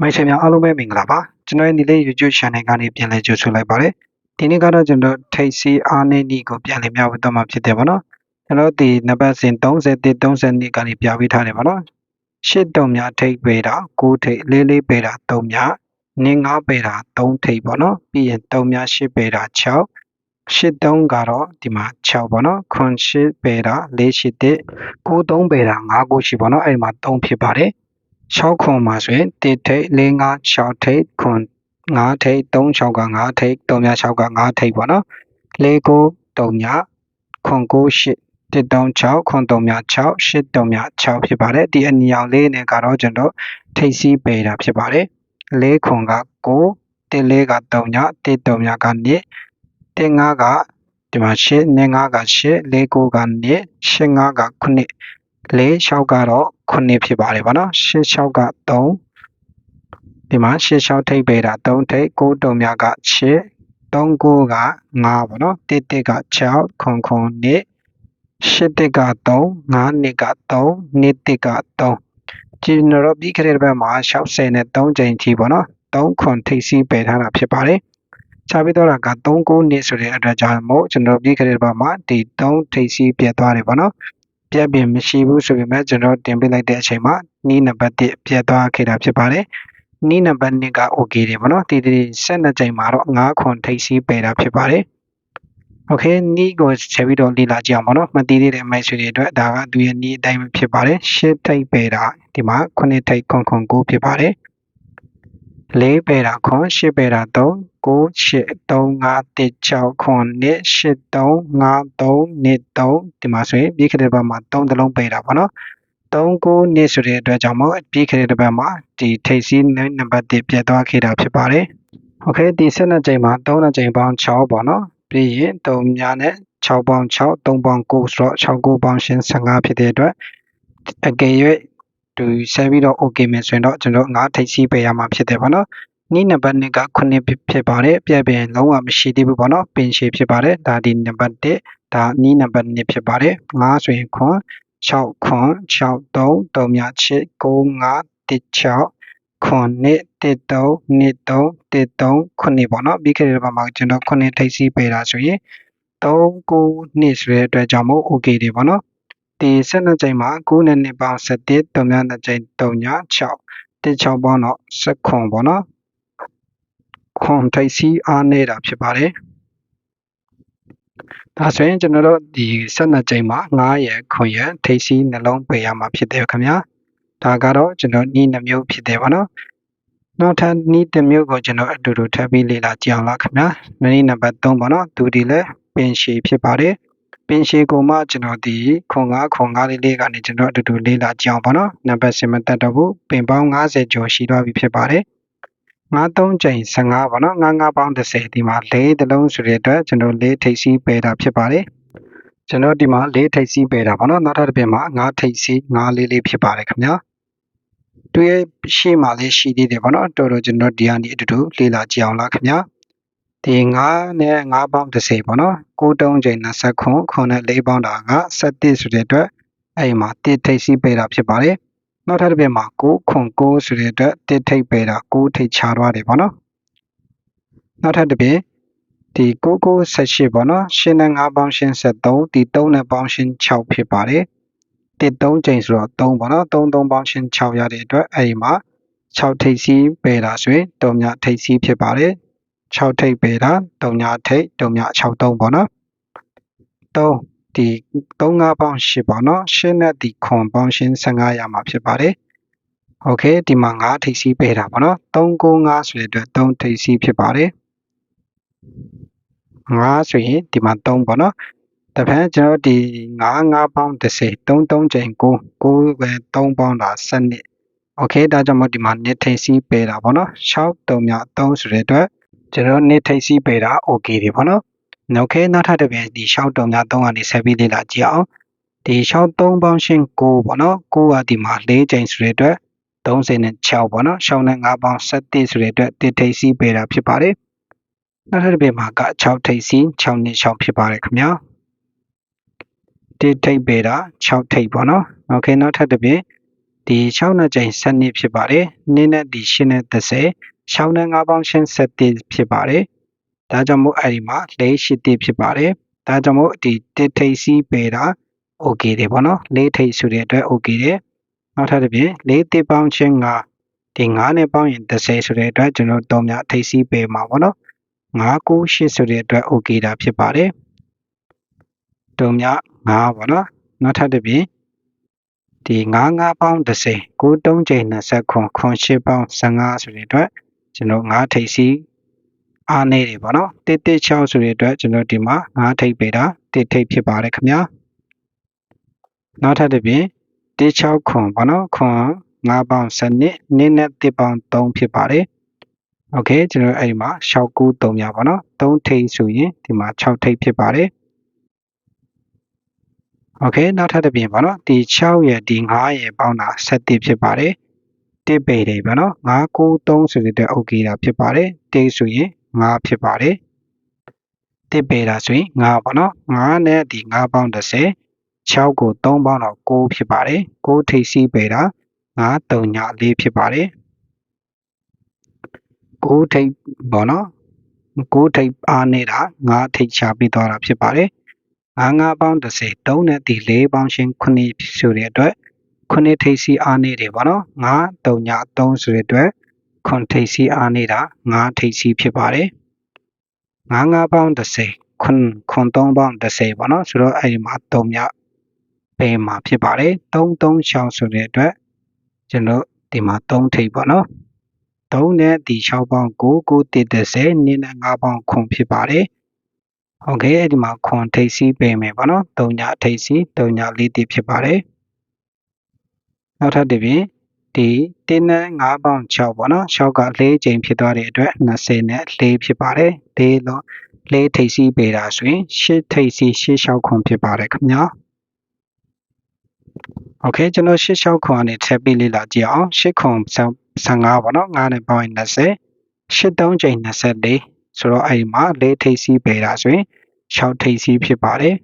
မိုက်ချင်များအားလုံးပဲမင်္ဂလာပါကျွန်တော်ရဲ့ဒီလေး YouTube channel ကနေပြန်လည်ကြိုဆိုလိုက်ပါတယ်ဒီနေ့ကတော့ကျွန်တော်ထိတ်စီအားနေနီကိုပြန်လည်မျှဝေတော့မှာဖြစ်တယ်ဗောနော်ကျွန်တော်ဒီနံပါတ်စဉ်31 32ကနေပြပေးထားတယ်ဗောနော်ရှစ်တုံများထိတ်ပေတာ9ထိတ်လေးလေးပေတာ3များနင်း9ပေတာ3ထိတ်ဗောနော်ပြီးရင်3များ8ပေတာ6ရှစ်တုံးကတော့ဒီမှာ6ပေါ့နော်ခွန်ရှစ်ပေတာ4ရှစ်တဲ့9 3ပေတာ5 9ရှိပေါ့နော်အဲ့ဒီမှာ3ဖြစ်ပါတယ် 6ခွန်မှာဆိုရင်1ထိပ်4 5 6ထိပ်ခွန်5ထိပ်3 6က5ထိပ်3မြ6က5ထိပ်ပေါ့နော်4 9 3မြခွန်9 8 1 3 6ခွန်3မြ6 8 3မြ6ဖြစ်ပါတယ်ဒီအနီအောင်လေးနဲ့ကတော့ကျွန်တော်ထိပ်စီးပေတာဖြစ်ပါတယ်4ခွန်က9 1 4က3ည1 3မြကနေ1 5ကဒီမှာ8နဲ့5က8 4 9က2 8 5က9 လေး6ကတော့9ဖြစ်ပါတယ်ဗောနော်8 6က3ဒီမှာ8 6ထိပ်ပေတာ3ထိပ်9တုံမြက8 3 9က5ဗောနော်1 1က6ခွန်ခွန်2 8တစ်က3 5နှစ်က3နှစ်တစ်က3ကျွန်တော်ပြီးခဲ့တဲ့ဘက်မှာ60နဲ့3ချိန်ထိပေါ့နော်3ခွန်ထိပ်စီးပယ်ထားတာဖြစ်ပါတယ်ချပြီးတော့က3 9နှစ်ဆိုတဲ့အတွက်ကြောင့်မို့ကျွန်တော်ပြီးခဲ့တဲ့ဘက်မှာဒီ3ထိပ်စီးပြတ်သွားတယ်ပေါ့နော် ပြက်ပင်မရှိဘူးဆိုပေမဲ့ကျွန်တော်တင်ပေးလိုက်တဲ့အချိန်မှာနီးနံပါတ်1ပြတ်သွားခဲ့တာဖြစ်ပါတယ်နီးနံပါတ်2က okay တယ်ပေါ့နော်ဒီဒီ12ချိန်မှာတော့9ခွန်ထိပ်စီးပယ်တာဖြစ်ပါတယ်โอเคနီးကိုချက်ပြီးတော့လေ့လာကြည့်အောင်ပေါ့နော်မတည်သေးတဲ့မိုက်ဆွေတွေအတွက်ဒါကသူရဲ့နီးအတိုင်းဖြစ်ပါတယ်ရှစ်ထိပ်ပယ်တာဒီမှာ9ထိပ်ခွန်ခွန်9ဖြစ်ပါတယ်လေးပယ်တာခွန်ရှစ်ပယ်တာ3 9 8 3 5 1 6 9 2 8 3 5 3 2 3ဒီမှာဆိုရင်ပြီးခဲ့တဲ့ဘက်မှာ3သလုံးပေးတာပေါ့နော်3 9 2ဆိုတဲ့အတွက်ကြောင့်မို့ပြီးခဲ့တဲ့ဘက်မှာဒီထိပ်စီးနံပါတ်1ပြတ်သွားခဲ့တာဖြစ်ပါတယ်။ Okay ဒီ12ကြိမ်မှာ3ကြိမ်ပေါင်း6ပေါ့နော်ပြီးရင်3များနဲ့6ပေါင်း6 3ပေါင်း9ဆိုတော့6 9ပေါင်းရှင်15ဖြစ်တဲ့အတွက်အကယ်၍ဒီဆက်ပြီးတော့ okay မယ်ဆိုရင်တော့ကျွန်တော်9ထိပ်စီးပေးရမှာဖြစ်တယ်ပေါ့နော် နီးနံပါတ်2က9ဖြစ်ပါတယ်ပြည့်ပင်လုံးဝမရှိသေးဘူးပေါ့နော်ပင်ရှည်ဖြစ်ပါတယ်ဒါဒီနံပါတ်1ဒါနီးနံပါတ်2ဖြစ်ပါတယ်9ဆိုရင်ခွန်6ခွန်6 3 3မြ8 9 5 1 6ခွန်နှစ်1 3နှစ်3 1 3ခုနှစ်ပေါ့နော်ပြီးခဲ့တဲ့ဘက်မှာကျွန်တော်ခုနှစ်ထိပ်စီးပေးတာဆိုရင်3 9နှစ်ဆိုတဲ့အတွက်ကြောင့်မို့ okay တွေပေါ့နော်ဒီ12ချိန်မှာ9နဲ့2ပေါင်း17 3များ2ချိန်3ည6 1 6ပေါင်းတော့10ခွန်ပေါ့နော် ခွန်ထိပ်စီးအားနေတာဖြစ်ပါတယ်ဒါဆိုရင်ကျွန်တော်တို့ဒီ12ချိန်မှာ9ရယ်ခွန်ရယ်ထိပ်စီးနှလုံးပေးရမှာဖြစ်တယ်ခင်ဗျာဒါကတော့ကျွန်တော်ဤနှမျိုးဖြစ်တယ်ဗောနော်နောက်ထပ်ဤတစ်မျိုးကိုကျွန်တော်အတူတူထပ်ပြီးလေ့လာကြည့်အောင်လားခင်ဗျာနည်းနံပါတ်3ပေါ့နော်သူဒီလည်းပင်ရှည်ဖြစ်ပါတယ်ပင်ရှည်ကိုမှကျွန်တော်ဒီခွန်9ခွန်9လေးလေးကနေကျွန်တော်အတူတူလေ့လာကြည့်အောင်ပေါ့နော်နံပါတ်10မတက်တော့ဘူးပင်ပေါင်း90ကျော်ရှိသွားပြီဖြစ်ပါတယ် 93ချိန်15ပေါ့နော်99ပေါင်း30ဒီမှာ၄တလုံးဆိုတဲ့အတွက်ကျွန်တော်၄ထိပ်စီးပယ်တာဖြစ်ပါတယ်ကျွန်တော်ဒီမှာ၄ထိပ်စီးပယ်တာပေါ့နော်နောက်ထပ်တစ်ပြင်မှာ9ထိပ်စီး9လေးလေးဖြစ်ပါတယ်ခင်ဗျာသူရဲ့ရှေ့မှာလေးရှိသေးတယ်ပေါ့နော်တော်တော်ကျွန်တော်ဒီကနေအတူတူလေ့လာကြည့်အောင်လားခင်ဗျာဒီ9နဲ့9ပေါင်း30ပေါ့နော်9တုံးချိန်20ခွန်ခွန်နဲ့4ပေါင်းတာက7ဆိုတဲ့အတွက်အဲ့မှာ1ထိပ်စီးပယ်တာဖြစ်ပါတယ် နောက်ထပ်တစ်ပြင်မှာ9ခွန်9ဆိုတဲ့အတွက်1ထိပ်ပယ်တာ9ထိပ်ချသွားတယ်ပေါ့နော်နောက်ထပ်တစ်ပြင်ဒီ9 9 18ပေါ့နော်ရှင်းနဲ့9ပေါင်းရှင်း73ဒီ3နဲ့ပေါင်းရှင်း6ဖြစ်ပါတယ်တစ်3ချိန်ဆိုတော့3ပေါ့နော်3 3ပေါင်းရှင်း6ရတဲ့အတွက်အဲ့ဒီမှာ6ထိပ်စီးပယ်တာဆိုရင်3ညထိပ်စီးဖြစ်ပါတယ်6ထိပ်ပယ်တာ3ညထိပ်3ည6 3ပေါ့နော်3 ဒီ3 5ပေါင်း8ပေါ့နော်ရှင်းနဲ့ဒီခွန်ပေါင်းရှင်း15ရမှာဖြစ်ပါတယ်โอเคဒီမှာ9ထိပ်စီးပယ်တာပေါ့နော်3 9 5ဆိုတဲ့အတွက်3ထိပ်စီးဖြစ်ပါတယ်5ဆိုရင်ဒီမှာ3ပေါ့နော်တပန်းကျွန်တော်ဒီ9 9ပေါင်း30 3 3ချိန်9 9ပဲ3ပေါင်းတာ7နှစ်โอเคဒါကြောင့်မို့ဒီမှာနှစ်ထိပ်စီးပယ်တာပေါ့နော်6 3မြ3ဆိုတဲ့အတွက်ကျွန်တော်နှစ်ထိပ်စီးပယ်တာ okay တွေပေါ့နော် ။ Okay နောက်ထပ်တစ်ပြင်ဒီ short တုံများ3ကနေဆက်ပြီးလေ့လာကြည့်အောင်။ဒီ short 3ပေါင်းရှင်း9ပေါ့နော်။9ကဒီမှာ4ချိန်ဆိုတဲ့အတွက်36ပေါ့နော်။ရှောင်းနဲ့9ပေါင်း17ဆိုတဲ့အတွက်1ထိပ်စီးပေးတာဖြစ်ပါတယ်။နောက်ထပ်တစ်ပြင်မှာက6ထိပ်စီး6နဲ့6ဖြစ်ပါတယ်ခင်ဗျာ။1ထိပ်ပေးတာ6ထိပ်ပေါ့နော်။ Okay နောက်ထပ်တစ်ပြင်ဒီ6နဲ့ချိန်7နှစ်ဖြစ်ပါတယ်။နင်းနဲ့ဒီ8နဲ့30 6နဲ့9ပေါင်းရှင်း7ဖြစ်ပါတယ်။ ဒါကြောင့်မို့အဲ့ဒီမှာ၄8ဖြစ်ပါတယ်ဒါကြောင့်မို့ဒီတစ်ထိပ်စီးပေတာ okay တယ်ပေါ့နော်၄ထိပ်ဆိုတဲ့အတွက် okay တယ်နောက်ထပ်တစ်ပြင်၄တစ်ပေါင်းချင်း5ဒီ9နဲ့ပေါင်းရင်30ဆိုတဲ့အတွက်ကျွန်တော်တုံးများထိပ်စီးပေမှာပေါ့နော်9 9 8ဆိုတဲ့အတွက် okay တာဖြစ်ပါတယ်တုံးများ9ပေါ့နော်နောက်ထပ်တစ်ပြင်ဒီ9 9ပေါင်း30 9 3ချိန်20ခွန်ခွန်8ပေါင်း15ဆိုတဲ့အတွက်ကျွန်တော်9ထိပ်စီး အားနေတယ်ပေါ့နော်116ဆိုတဲ့အတွက်ကျွန်တော်ဒီမှာ9ထိပ်ပေတာ1ထိပ်ဖြစ်ပါတယ်ခင်ဗျာနောက်ထပ်တစ်ပြင်16ခွန်ပေါ့နော်ခွန်5ပေါင်း7နှစ်နှစ်နဲ့1ပေါင်း3ဖြစ်ပါတယ်โอเคကျွန်တော်အဲ့ဒီမှာ6 9 3ရပါတော့3ထိပ်ဆိုရင်ဒီမှာ6ထိပ်ဖြစ်ပါတယ်โอเคနောက်ထပ်တစ်ပြင်ပါနော်ဒီ6ရဲ့ဒီ9ရဲ့ပေါင်းတာ7ဖြစ်ပါတယ်တစ်ပေတယ်ပါနော်9 9 3ဆိုတဲ့ okay တာဖြစ်ပါတယ်တိတ်ဆိုရင် 5ဖြစ်ပါတယ်တစ်ပေတာဆိုရင်5ပေါ့နော်5နဲ့ဒီ5ပေါင်း30 6ကို3ပေါင်းတော့9ဖြစ်ပါတယ်9ထိပ်စီးပေတာ9 3ည4ဖြစ်ပါတယ်9ထိပ်ပေါ့နော်9ထိပ်အားနေတာ9ထိပ်ချပြီးသွားတာဖြစ်ပါတယ်9 9ပေါင်း30 3နဲ့ဒီ4ပေါင်းရှင်း9ဆိုတဲ့အတွက်9ထိပ်စီးအားနေတယ်ပေါ့နော်9 3ည3ဆိုတဲ့အတွက် ခွန်ထိပ်စီးအားနေတာ9ထိပ်စီးဖြစ်ပါတယ်9 9ပေါင်း30ခွန်ခွန်3ပေါင်း30ပေါ့နော်ဆိုတော့အဲ့ဒီမှာ3ညပဲမှာဖြစ်ပါတယ်3 3 6ဆိုတဲ့အတွက်ကျွန်တော်ဒီမှာ3ထိပ်ပေါ့နော်3နဲ့ဒီ6ပေါင်း9 9 30နင်းနဲ့5ပေါင်းခွန်ဖြစ်ပါတယ်โอเคအဲ့ဒီမှာခွန်ထိပ်စီးပေးမယ်ပေါ့နော်3ညထိပ်စီး3ည4တိဖြစ်ပါတယ်နောက်ထပ်တစ်ပြင် ဒီတင်းနဲ့5ပေါင်6ပေါ့နော်6က4ချိန်ဖြစ်သွားတဲ့အတွက်20နဲ့4ဖြစ်ပါတယ်4လို့4ထိပ်စီးပေးတာဆိုရင်8ထိပ်စီး8 6ခွန်ဖြစ်ပါတယ်ခင်ဗျာโอเคကျွန်တော်8 6ခွန်ကနေထပ်ပြီးလေ့လာကြည့်အောင်8ခွန်15ပေါ့နော်9နဲ့ပေါင်းရင်20 8 3ချိန်24ဆိုတော့အဲ့ဒီမှာ4ထိပ်စီးပေးတာဆိုရင်6ထိပ်စီးဖြစ်ပါတယ်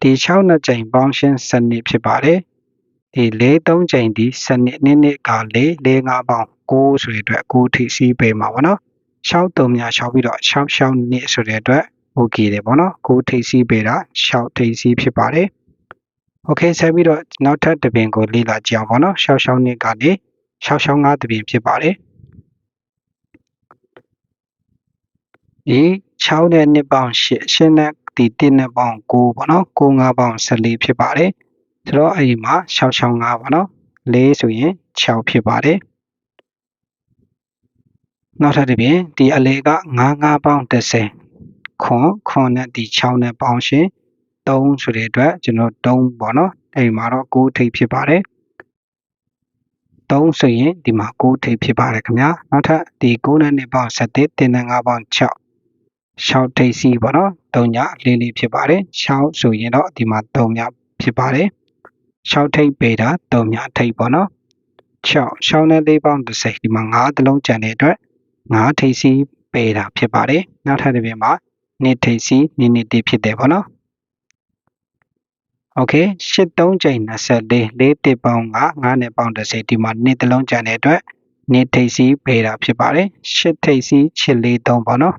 ဒီ6နှစ်ချိန်ပေါင်းရှင်းစနစ်ဖြစ်ပါတယ် ဒီ၄၃ချိန်ဒီစနစ်နည်းနည်းက၄၄၅ပေါင်း6ဆိုတဲ့အတွက်6ထိစီးပေးမှာပေါ့နော်6တုံများ6ပြီးတော့6 6နှစ်ဆိုတဲ့အတွက် okay တယ်ပေါ့နော်6ထိစီးပေးတာ6ထိစီးဖြစ်ပါတယ် okay ဆက်ပြီးတော့နောက်ထပ်တစ်ပင်ကိုလေ့လာကြည့်အောင်ပေါ့နော်6 6နှစ်ကနေ6 6 5တစ်ပင်ဖြစ်ပါတယ်ဒီ6နဲ့2ပေါင်း8 8နဲ့ဒီ1နဲ့ပေါင်း9ပေါ့နော်9 5ပေါင်း14ဖြစ်ပါတယ် ဆိုတော့အဲ့ဒီမှာ665ပါနော်4ဆိုရင်6ဖြစ်ပါတယ်နောက်ထပ်တစ်ပြင်ဒီအလေက95ပေါင်း30ခွန်ခွန်နဲ့ဒီ6နဲ့ပေါင်းရှင်3ဆိုတဲ့အတွက်ကျွန်တော်3ပေါ့နော်အဲ့ဒီမှာတော့9ထိပ်ဖြစ်ပါတယ်3ဆိုရင်ဒီမှာ9ထိပ်ဖြစ်ပါတယ်ခင်ဗျာနောက်ထပ်ဒီ9နဲ့2ပေါင်း7တင်နဲ့5ပေါင်း6 6ထိပ်စီပေါ့နော်3ညလေးလေးဖြစ်ပါတယ်6ဆိုရင်တော့ဒီမှာ3ညဖြစ်ပါတယ် 6ထိပ်ပေတာ3များထိပ်ပေါ့နော်6 6နဲ့4ပေါင်း30ဒီမှာ9သလုံးကျန်တဲ့အတွက်9ထိပ်စီပေတာဖြစ်ပါတယ်နောက်ထပ်တစ်ပြင်မှာ2ထိပ်စီ2နှစ်တည်းဖြစ်တယ်ပေါ့နော် okay 8 3ချိန်24 4တစ်ပေါင်းက9နဲ့ပေါင်း30ဒီမှာ2သလုံးကျန်တဲ့အတွက်2ထိပ်စီပေတာဖြစ်ပါတယ်8ထိပ်စီ6 4 3ပေါ့နော်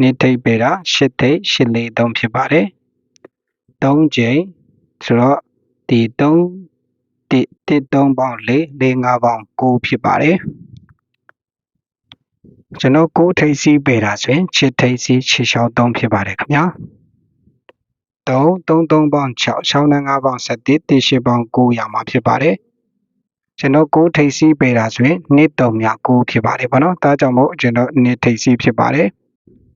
2ထိပ်ပေတာ8ထိပ်6 4 3ဖြစ်ပါတယ်3ချိန် ဆိုတော့ဒီ3 1 3ပေါင်း4 4 5ပေါင်း9ဖြစ်ပါတယ်ကျွန်တော်9ထိပ်စီးပေးတာဆိုရင်6ထိပ်စီး6ရှောင်း3ဖြစ်ပါတယ်ခင်ဗျာ3 3 3ပေါင်း6 6နဲ့5ပေါင်း7 1 8ပေါင်း9ရမှာဖြစ်ပါတယ်ကျွန်တော်9ထိပ်စီးပေးတာဆိုရင်2 3မြ9ဖြစ်ပါတယ်ပေါ့နော်ဒါကြောင့်မို့ကျွန်တော်2ထိပ်စီးဖြစ်ပါတယ်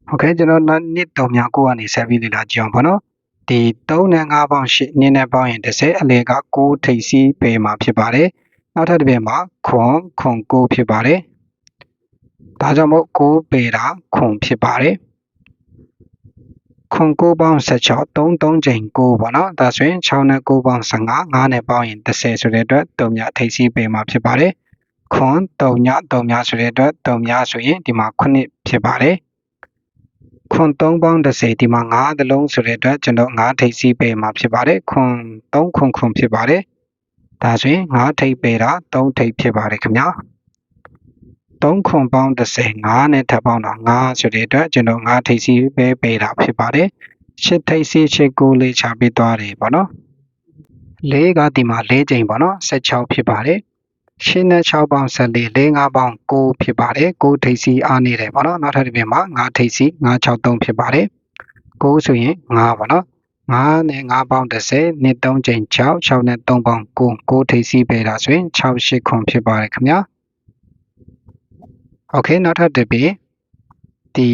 โอเคကျွန်တော်2 3မြ9ကနေဆက်ပြီးလေ့လာကြည့်အောင်ပေါ့နော် ဒီ3နဲ့5ပေါင်း8နည်းနဲ့ပေါင်းရင်30အလေက6ထိပ်စီးပေမှာဖြစ်ပါတယ်နောက်ထပ်တစ်ပြင်မှာခွန်ခွန်9ဖြစ်ပါတယ်ဒါကြောင့်မို့6ပေတာခွန်ဖြစ်ပါတယ်ခွန်9ပေါင်း16 3 3ချိန်9ပေါ့နော်ဒါဆိုရင်6နဲ့9ပေါင်း15 5နဲ့ပေါင်းရင်30ဆိုတဲ့အတွက်3မြထိပ်စီးပေမှာဖြစ်ပါတယ်ခွန်3ည3ညဆိုတဲ့အတွက်3ညဆိုရင်ဒီမှာ9ဖြစ်ပါတယ် ခွန်3ပေါင်း30ဒီမှာ9သလုံးဆိုတဲ့အတွက်ကျွန်တော်9ထိပ်စီးပေးမှာဖြစ်ပါတယ်ခွန်3ခွန်ခွန်ဖြစ်ပါတယ်ဒါဆိုရင်9ထိပ်ပေတာ3ထိပ်ဖြစ်ပါတယ်ခင်ဗျာ3ခွန်ပေါင်း30 9နဲ့ထပ်ပေါင်းတော့9ဆိုတဲ့အတွက်ကျွန်တော်9ထိပ်စီပဲပေတာဖြစ်ပါတယ်8ထိပ်စီ8ကိုလေးချပေးသွားတယ်ပေါ့နော်၄ကဒီမှာ၄ချိန်ပေါ့နော်16ဖြစ်ပါတယ် ရှင်းနဲ့6ပေါင်း14 4 5ပေါင်း9ဖြစ်ပါတယ်9ထိပ်စီအားနေတယ်ပေါ့နော်နောက်ထပ်တစ်ပြင်မှာ9ထိပ်စီ963ဖြစ်ပါတယ်9ဆိုရင်9ပေါ့နော်9နဲ့9ပေါင်း30နှစ်3ချိန်6 6နဲ့3ပေါင်း9 9ထိပ်စီပေးတာဆိုရင်6 8ခွန်ဖြစ်ပါတယ်ခင်ဗျာโอเคနောက်ထပ်တစ်ပြင်ဒီ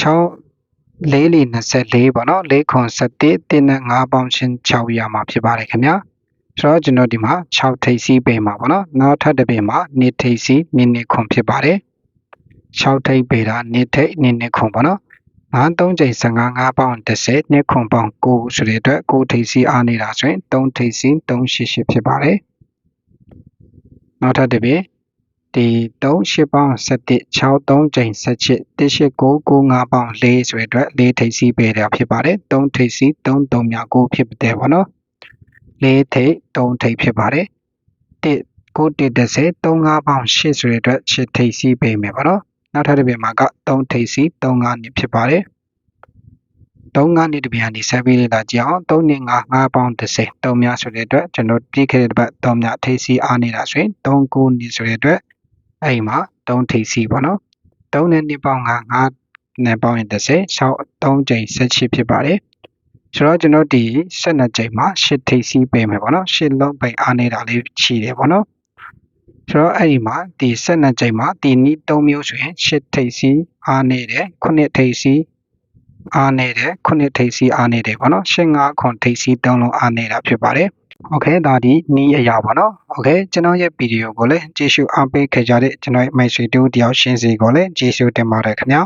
6လေးလီ24ပေါ့နော်4ခွန်7တင်းနဲ့5ပေါင်းချင်း6ရမှာဖြစ်ပါတယ်ခင်ဗျာ ဆိုတော့ကျွန်တော်ဒီမှာ6ထိပ်စီးပေးမှာပေါ့နော်နောက်ထပ်တစ်ပြင်မှာ2ထိပ်စီး2နှစ်ခွန်ဖြစ်ပါတယ်6ထိပ်ပေးတာ2ထိပ်2နှစ်ခွန်ပေါ့နော်9 3ချိန်15 5ပေါင်း30နှစ်ခွန်ပေါင်း9ဆိုတဲ့အတွက်9ထိပ်စီးအားနေတာဆိုရင်3ထိပ်စီး388ဖြစ်ပါတယ်နောက်ထပ်တစ်ပြင်ဒီ3 8ပေါင်း17 6 3ချိန်17 189 95ပေါင်း4ဆိုတဲ့အတွက်4ထိပ်စီးပေးတာဖြစ်ပါတယ်3ထိပ်စီး3 3မြ9ဖြစ်တယ်ပေါ့နော် 4ထိပ်3ထိပ်ဖြစ်ပါတယ်1 9 130 35ပေါင်း8ဆိုတဲ့အတွက်8ထိပ်စီးပေးမယ်ပေါ့နော်နောက်ထပ်တစ်ပြင်မှာက3ထိပ်စီး3 5နှစ်ဖြစ်ပါတယ်3 5နှစ်တစ်ပြင်ကနေဆက်ပြီးလာကြည့်အောင်3နှစ်5 5ပေါင်း30 3များဆိုတဲ့အတွက်ကျွန်တော်ပြည့်ခဲ့တဲ့တစ်ပတ်3များထိပ်စီးအားနေတာဆိုရင်3 9နှစ်ဆိုတဲ့အတွက်အဲ့ဒီမှာ3ထိပ်စီးပေါ့နော်3နဲ့2ပေါင်း5 5နဲ့ပေါင်းရင်30 6 3ချိန်18ဖြစ်ပါတယ် ဆိုတော့ကျွန်တော်ဒီ12ချိန်မှာ8ထိပ်စီးပေးမယ်ပေါ့နော်8လုံးပိန်အားနေတာလေးရှိတယ်ပေါ့နော်ဆိုတော့အဲ့ဒီမှာဒီ12ချိန်မှာဒီနီး3မျိုးဆိုရင်8ထိပ်စီးအားနေတယ်9ထိပ်စီးအားနေတယ်9ထိပ်စီးအားနေတယ်ပေါ့နော်8 5ခွန်ထိပ်စီး3လုံးအားနေတာဖြစ်ပါတယ်โอเคဒါဒီနီးအရာပါเนาะโอเคကျွန်တော်ရဲ့ဗီဒီယိုကိုလည်းကြည့်ရှုအားပေးခဲ့ကြတဲ့ကျွန်တော်ရဲ့မိတ်ဆွေတို့တယောက်ရှင်းစီကိုလည်းကြည့်ရှုတင်ပါတယ်ခင်ဗျာ